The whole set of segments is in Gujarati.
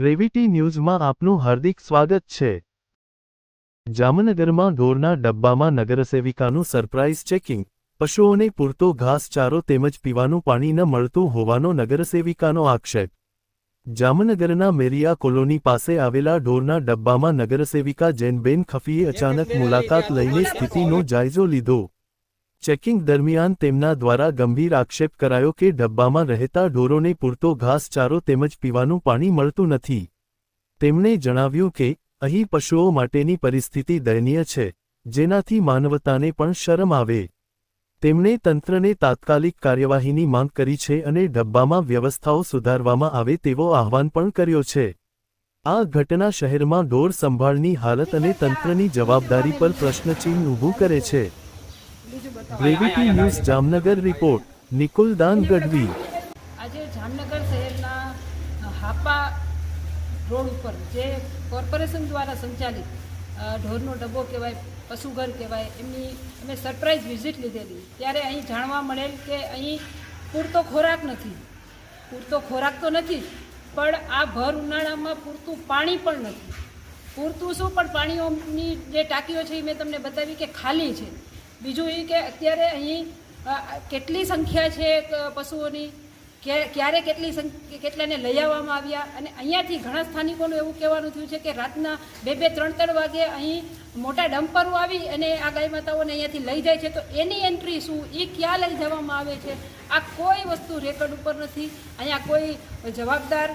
ગ્રેવિટી ન્યૂઝમાં આપનું હાર્દિક સ્વાગત છે. જામનગરમાં ઢોરના ડબ્બામાં નગરસેવિકાનું સરપ્રાઇઝ ચેકિંગ. પશુઓને પૂરતો ઘાસચારો તેમજ પીવાનું પાણી ન મળતું હોવાનો નગરસેવિકાનો આક્ષેપ. જામનગરના મેરિયા કોલોની પાસે આવેલા ઢોરના ડબ્બામાં નગરસેવિકા જૈનબેન ખફીએ અચાનક મુલાકાત લઈને સ્થિતિનો જાયજો લીધો. ચેકિંગ દરમિયાન તેમના દ્વારા ગંભીર આક્ષેપ કરાયો કે ડબ્બામાં રહેતા ઢોરોને પૂરતો ઘાસચારો તેમજ પીવાનું પાણી મળતું નથી. તેમણે જણાવ્યું કે, અહીં પશુઓ માટેની પરિસ્થિતિ દયનીય છે, જેનાથી માનવતાને પણ શરમ આવે. તેમણે તંત્રને તાત્કાલિક કાર્યવાહીની માંગ કરી છે અને ડબ્બામાં વ્યવસ્થાઓ સુધારવામાં આવે તેવો આહવાન પણ કર્યો છે. આ ઘટના શહેરમાં ઢોર સંભાળની હાલત અને તંત્રની જવાબદારી પર પ્રશ્નચિહ્ન ઊભું કરે છે. Gravity news Jamnagar report Nikuldan Gadhvi આજે જામનગર શહેરના હાપા રોડ ઉપર, જે કોર્પોરેશન દ્વારા સંચાલિત ઢોરનો ડબ્બો કહેવાય, પશુઘર કહેવાય, એમની અમે સરપ્રાઇઝ વિઝિટ લીધેલી. ત્યારે અહીં જાણવા મળેલ કે અહીં પૂરતો ખોરાક નથી. પૂરતો ખોરાક તો નથી, પણ આ ભર ઉનાળામાં પૂરતું પાણી પણ નથી. પૂરતું શું? પણ પાણીઓની જે ટાંકીઓ છે એ મેં તમને બતાવી કે ખાલી છે. બીજું એ કે અત્યારે અહીં કેટલી સંખ્યા છે પશુઓની? ક્યારે કેટલી કેટલાને લઈ આવવામાં આવ્યા? અને અહીંયાથી ઘણા સ્થાનિકોનું એવું કહેવાનું થયું છે કે રાતના બે બે, ત્રણ ત્રણ વાગે અહીં મોટા ડમ્પરો આવી અને આ ગાય માતાઓને અહીંયાથી લઈ જાય છે. તો એની એન્ટ્રી શું? એ ક્યાં લઈ જવામાં આવે છે? આ કોઈ વસ્તુ રેકર્ડ ઉપર નથી. અહીંયા કોઈ જવાબદાર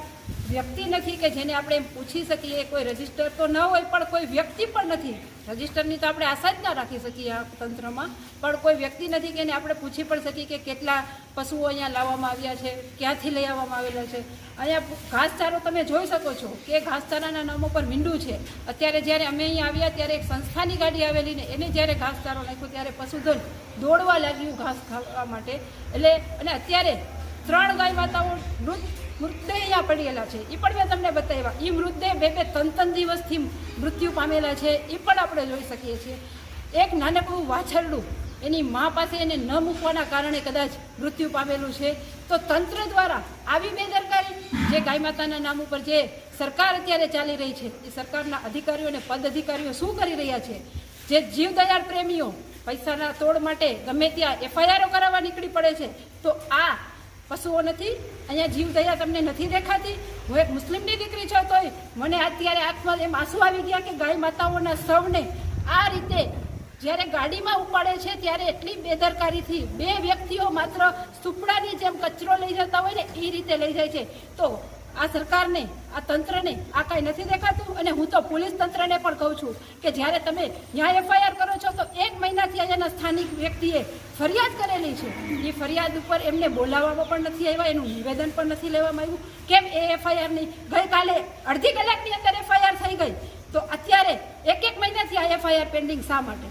વ્યક્તિ નથી કે જેને આપણે એમ પૂછી શકીએ, કોઈ રજિસ્ટર તો ન હોય, પણ કોઈ વ્યક્તિ પણ નથી. રજિસ્ટરની તો આપણે આશા જ ના રાખી શકીએ આ તંત્રમાં. પણ કોઈ વ્યક્તિ નથી કે એને આપણે પૂછી પણ શકીએ કે કેટલા પશુઓ અહીંયા લાવવામાં આવ્યા છે, ક્યાંથી લઈ આવવામાં આવેલા છે. અહીંયા ઘાસચારો તમે જોઈ શકો છો કે ઘાસચારાના નામો પર મીંડું છે. અત્યારે જ્યારે અમે અહીંયા આવ્યા ત્યારે એક સંસ્થાની ગાડી આવેલી ને એને જ્યારે ઘાસચારો નાખ્યો ત્યારે પશુધન દોડવા લાગ્યું ઘાસ ખાવા માટે. એટલે, અને અત્યારે ત્રણ ગાય માતાઓ મૃત મૃતદેહ અહીંયા પડેલા છે. એ પણ મેં તમને બતાવ્યા. એ મૃતદેહ બે બે ત્રણ ત્રણ દિવસથી મૃત્યુ પામેલા છે. એ પણ આપણે જોઈ શકીએ છીએ. એક નાનકડું વાછરડું એની મા પાસે એને ન મૂકવાના કારણે કદાચ મૃત્યુ પામેલું છે. તો તંત્ર દ્વારા આવી બેદરકારી જે ગાય માતાના નામ ઉપર જે સરકાર અત્યારે ચાલી રહી છે, એ સરકારના અધિકારીઓ અને પદ અધિકારીઓ શું કરી રહ્યા છે? જે જીવદયાળ પ્રેમીઓ પૈસાના તોડ માટે ગમે ત્યાં એફઆઈઆરો કરાવવા નીકળી પડે છે, તો આ પશુઓ નથી, અહીંયા જીવદયા તમને નથી દેખાતી. હું એક મુસ્લિમની દીકરી છો, તોય મને અત્યારે આંખમાં એમ આંસુ આવી ગયા કે ગાય માતાઓના સૌને આ રીતે જ્યારે ગાડીમાં ઉપાડે છે, ત્યારે એટલી બેદરકારીથી બે વ્યક્તિઓ માત્ર સુપડાની જેમ કચરો લઈ જતા હોય ને, એ રીતે લઈ જાય છે. તો આ સરકારને, આ તંત્રને આ કાંઈ નથી દેખાતું અને હું તો પોલીસ તંત્રને પણ કહું છું કે જ્યારે તમે ન્યાય એફઆઈઆર કરો છો તો એક મહિનાથી અહીંયાના સ્થાનિક વ્યક્તિએ ફરિયાદ કરેલી છે. એ ફરિયાદ ઉપર એમને બોલાવવામાં પણ નથી આવ્યા, એનું નિવેદન પણ નથી લેવામાં આવ્યું. કેમ એ એફઆઈઆરની ગઈકાલે અડધી કલાકની અંદર એફઆઈઆર થઈ ગઈ. તો અત્યારે એક એક મહિનાથી આ એફઆઈઆર પેન્ડિંગ શા માટે?